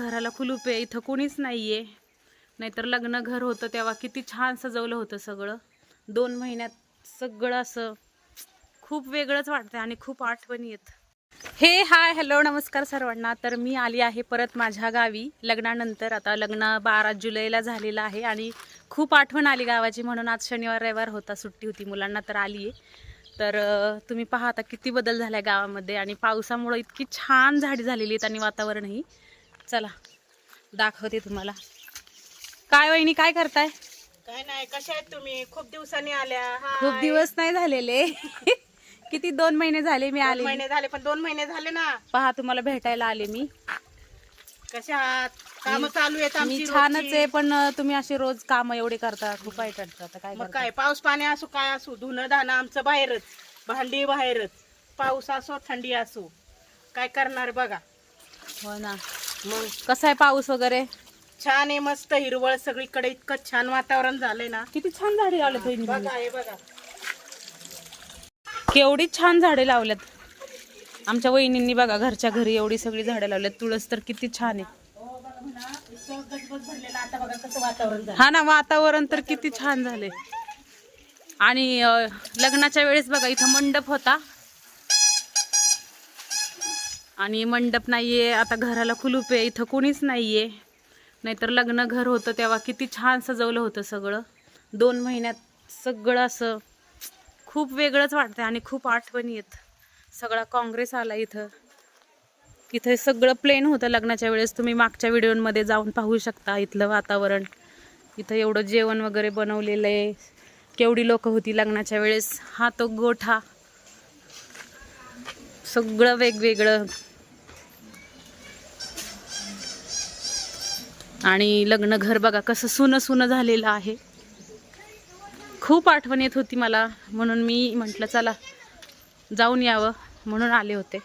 घराला कुलूप आहे इथं कोणीच नाही आहे नाहीतर लग्न घर होतं तेव्हा किती छान सजवलं होतं सगळं. दोन महिन्यात सगळं असं खूप वेगळंच वाटतं आणि खूप आठवणी येत. हे हाय हॅलो नमस्कार सर्वांना. तर मी आली आहे परत माझ्या गावी लग्नानंतर. आता लग्न बारा जुलैला झालेलं आहे आणि खूप आठवण आली गावाची. म्हणून आज शनिवार रविवार होता सुट्टी होती. मुलांना तर आली आहे तर तुम्ही पहा आता किती बदल झाला आहे गावामध्ये. आणि पावसामुळं इतकी छान झाडी झालेली आहेत आणि वातावरणही. चला दाखवते तुम्हाला. काय वहिनी काय करताय? काय नाही कशा आहेत तुम्ही? खूप दिवसांनी आल्या. खूप दिवस नाही झालेले. किती दोन महिने झाले मी आले महिने झाले पण दोन महिने झाले ना. पहा तुम्हाला भेटायला आले मी. कशा आहात? काम चालू आहेत मी छानच. आहे पण तुम्ही असे रोज काम एवढे करता खूप वाईट वाटतं. आता काय मग करता? काय पाऊस पाणी असो काय असो धुणं धाणं आमचं बाहेरच. भांडी बाहेरच. पाऊस असो थंडी असो. काय करणार बघा. हो ना. मग कसा आहे पाऊस वगैरे? छान आहे मस्त हिरवळ. सगळीकडे इतकं छान वातावरण झालंय ना. किती छान झाडे वहिनी बघा हे बघा. केवढी छान झाडे लावल्यात आमच्या वहिनींनी बघा घरच्या घरी एवढी सगळी झाडे लावल्यात तुळस तर किती छान आहे. हो आता बघा कसं वातावरण झालं हा ना वातावरण तर किती छान झाले आणि अं, लग्नाच्या वेळेस बघा इथं मंडप होता. आणि मंडप नाही आहे आता घराला खुलूप आहे इथं कोणीच आहे नाहीतर लग्न घर होतं तेव्हा किती छान सजवलं होतं सगळं. दोन महिन्यात सगळं असं खूप वेगळंच वाटतं आणि खूप आठवणी येत. सगळा काँग्रेस आला इथं. इथे सगळं प्लेन होतं लग्नाच्या वेळेस. तुम्ही मागच्या व्हिडिओमध्ये जाऊन पाहू शकता इथलं वातावरण. इथं एवढं जेवण वगैरे बनवलेलं आहे. केवढी लोक होती लग्नाच्या वेळेस. हा तो गोठा. सगळं वेगवेगळं. आणि लग्न घर बघा कसं सुनं सुनं झालेलं आहे. खूप आठवण येत होती मला म्हणून मी म्हटलं चला जाऊन यावं म्हणून आले होते.